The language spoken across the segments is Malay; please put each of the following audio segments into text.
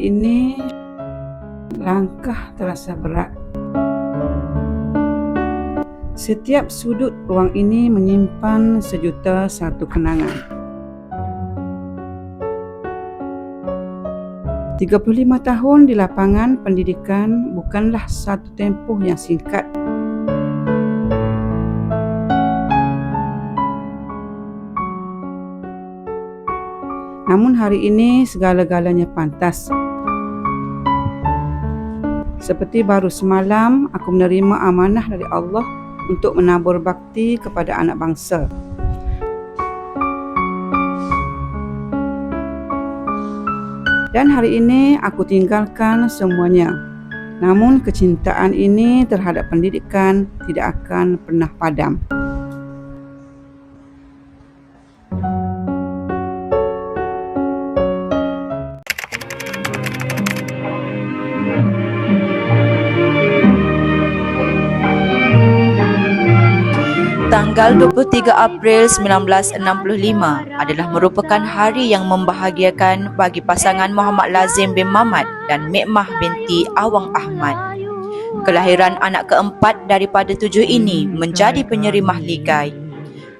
Ini langkah terasa berat. Setiap sudut ruang ini menyimpan sejuta satu kenangan. 35 tahun di lapangan pendidikan bukanlah satu tempoh yang singkat. Namun hari ini segala-galanya pantas. Seperti baru semalam aku menerima amanah dari Allah untuk menabur bakti kepada anak bangsa. Dan hari ini aku tinggalkan semuanya. Namun kecintaan ini terhadap pendidikan tidak akan pernah padam. Tanggal 23 April 1965 adalah merupakan hari yang membahagiakan bagi pasangan Muhammad Lazim bin Mamat dan Mekmah binti Awang Ahmad. Kelahiran anak keempat daripada tujuh ini menjadi penyerimah ligai.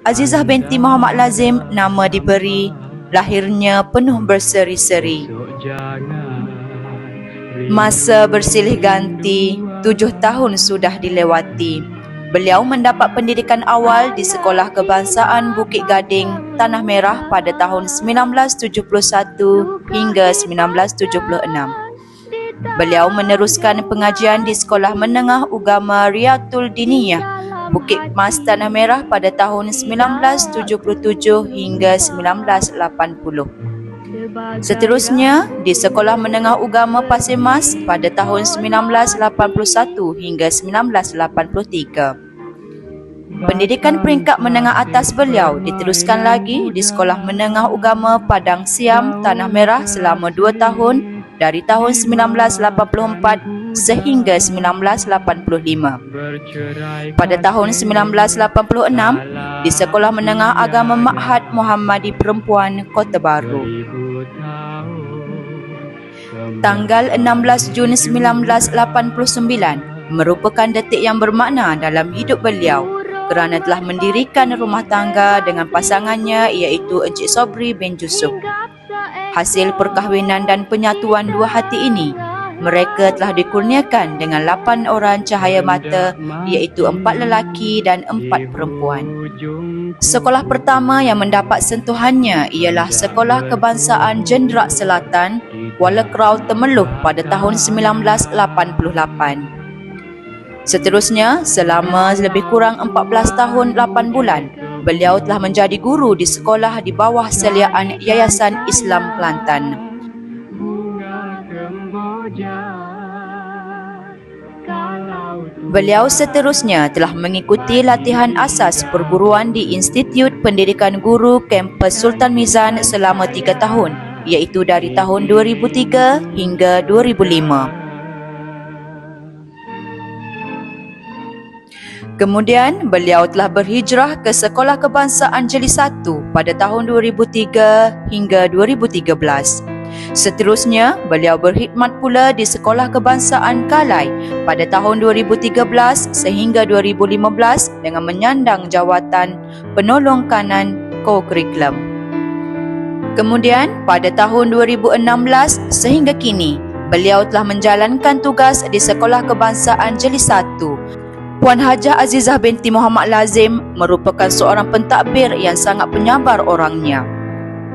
Azizah binti Muhammad Lazim nama diberi lahirnya penuh berseri-seri. Masa bersilih ganti, tujuh tahun sudah dilewati. Beliau mendapat pendidikan awal di Sekolah Kebangsaan Bukit Gading, Tanah Merah pada tahun 1971 hingga 1976. Beliau meneruskan pengajian di Sekolah Menengah Ugama Riyatul Diniyah, Bukit Mas Tanah Merah pada tahun 1977 hingga 1980. Seterusnya, di Sekolah Menengah Ugama Pasir Mas pada tahun 1981 hingga 1983. Pendidikan peringkat menengah atas beliau diteruskan lagi di Sekolah Menengah Ugama Padang Siam, Tanah Merah selama dua tahun dari tahun 1984 sehingga 1985. Pada tahun 1986, di Sekolah Menengah Agama Ma'had Muhammadi Perempuan Kota Baru. Tanggal 16 Jun 1989 merupakan detik yang bermakna dalam hidup beliau kerana telah mendirikan rumah tangga dengan pasangannya iaitu Encik Sobri bin Jusuf. Hasil perkahwinan dan penyatuan dua hati ini, mereka telah dikurniakan dengan lapan orang cahaya mata iaitu empat lelaki dan empat perempuan. Sekolah pertama yang mendapat sentuhannya ialah Sekolah Kebangsaan Jenderal Selatan Kuala Krau Temeluh pada tahun 1988. Seterusnya, selama lebih kurang 14 tahun 8 bulan, beliau telah menjadi guru di sekolah di bawah seliaan Yayasan Islam Kelantan. Beliau seterusnya telah mengikuti latihan asas perguruan di Institut Pendidikan Guru Kampus Sultan Mizan selama 3 tahun, iaitu dari tahun 2003 hingga 2005. Kemudian, beliau telah berhijrah ke Sekolah Kebangsaan Jeli 1 pada tahun 2003 hingga 2013. Seterusnya, beliau berkhidmat pula di Sekolah Kebangsaan Kalai pada tahun 2013 sehingga 2015 dengan menyandang jawatan penolong kanan co-curriculum. Kemudian, pada tahun 2016 sehingga kini, beliau telah menjalankan tugas di Sekolah Kebangsaan Jeli 1 Puan Hajah Azizah binti Muhammad Lazim merupakan seorang pentadbir yang sangat penyabar orangnya.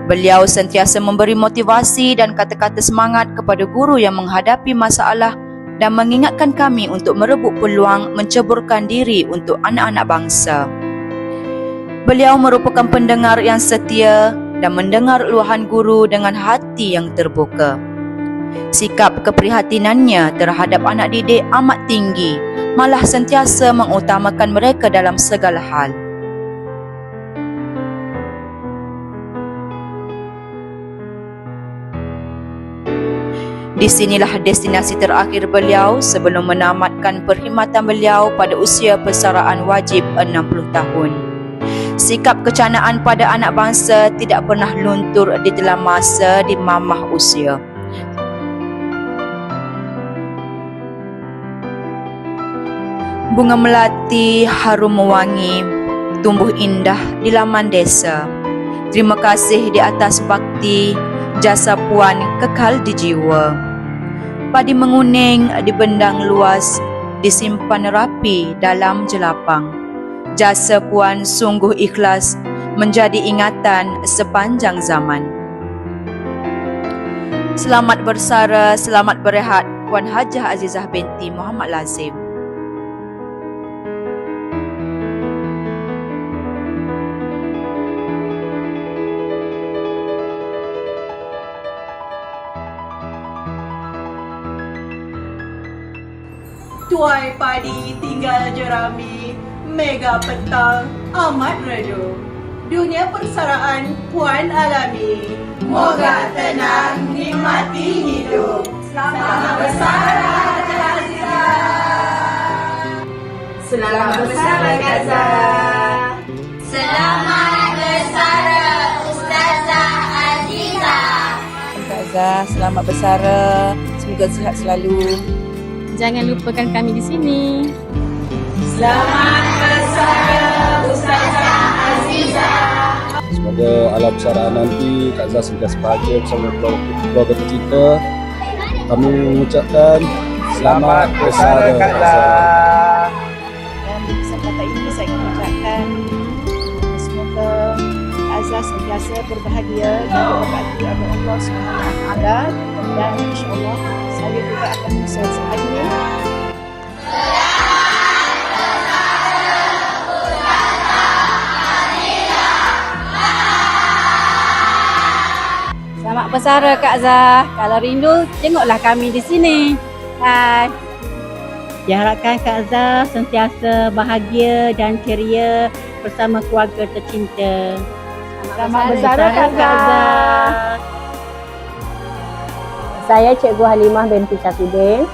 Beliau sentiasa memberi motivasi dan kata-kata semangat kepada guru yang menghadapi masalah dan mengingatkan kami untuk merebut peluang menceburkan diri untuk anak-anak bangsa. Beliau merupakan pendengar yang setia dan mendengar luahan guru dengan hati yang terbuka. Sikap keprihatinannya terhadap anak didik amat tinggi malah sentiasa mengutamakan mereka dalam segala hal. Di sinilah destinasi terakhir beliau sebelum menamatkan perkhidmatan beliau pada usia persaraan wajib 60 tahun. Sikap kecanaan pada anak bangsa tidak pernah luntur di dalam masa di mamah usia. Bunga melati harum mewangi, tumbuh indah di laman desa. Terima kasih di atas bakti, jasa puan kekal di jiwa. Padi menguning di bendang luas, disimpan rapi dalam jelapang. Jasa puan sungguh ikhlas, menjadi ingatan sepanjang zaman. Selamat bersara, selamat berehat Puan Hajah Azizah binti Muhammad Lazim. Tuai padi tinggal jerami Mega petang amat redu Dunia persaraan puan alami. Moga tenang nikmati hidup. Selamat bersara Azizah Selamat bersara Gaza Kak Azhar, selamat bersara. Semoga sihat selalu. Jangan lupakan kami di sini. Selamat bersara Ustazah Azizah Semoga alam persaraan nanti Kak Zah sentiasa bahagia bersama keluarga tercinta. Kami mengucapkan selamat bersara Kak Zah. Dan kesempatan ini saya ingin mengucapkan Azhar sentiasa berbahagia dan diberkati oleh Allah SWT dan insyaAllah saya juga akan berusaha sebahagia Selamat bersara Kak Zah. Kalau rindu, tengoklah kami di sini. Hai. Diharapkan Kak Azhar sentiasa bahagia dan ceria bersama keluarga tercinta. Selamat bersara Kak Azhar. Saya Cikgu Halimah binti Syafidin,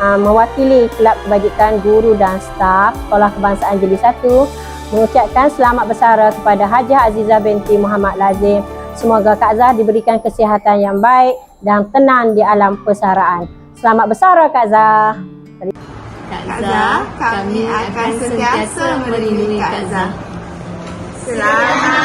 uh, mewakili Kelab Kebajikan Guru dan Staf Sekolah Kebangsaan Jeli 1 mengucapkan selamat bersara kepada Hajah Azizah binti Muhammad Lazim. Semoga Kak Azhar diberikan kesihatan yang baik dan tenang di alam persaraan. Selamat bersara Kak Azhar. Kak Zah, kami akan sentiasa melindungi Kak Zah. Selamat.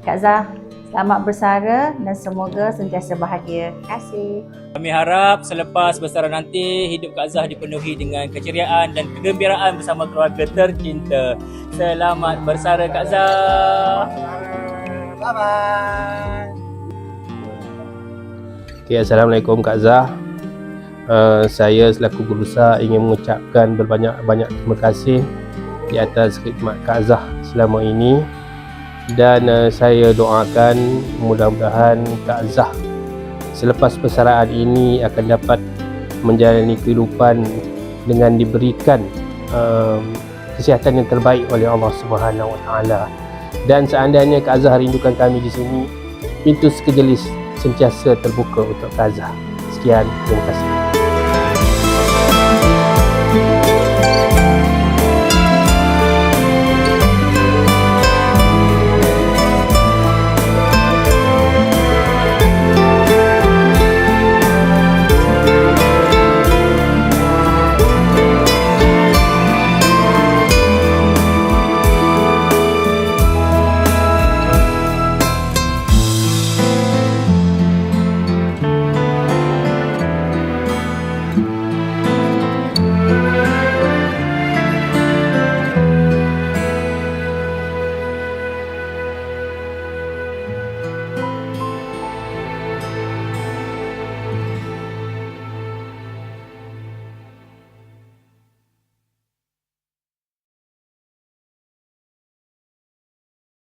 Kak Azhar, selamat bersara dan semoga sentiasa bahagia. Terima kasih. Kami harap selepas bersara nanti hidup Kak Zah dipenuhi dengan keceriaan dan kegembiraan bersama keluarga tercinta. Selamat bersara Kak Zah. Okay, Assalamualaikum Kak Zah. Uh, saya selaku guru besar ingin mengucapkan berbanyak-banyak terima kasih di atas khidmat Kak Zah selama ini dan uh, saya doakan mudah-mudahan Kak Zah selepas persaraan ini akan dapat menjalani kehidupan dengan diberikan um, kesihatan yang terbaik oleh Allah Subhanahu Wa Taala. Dan seandainya Kak Azhar rindukan kami di sini, pintu sekejelis sentiasa terbuka untuk Kak Azhar. Sekian, terima kasih.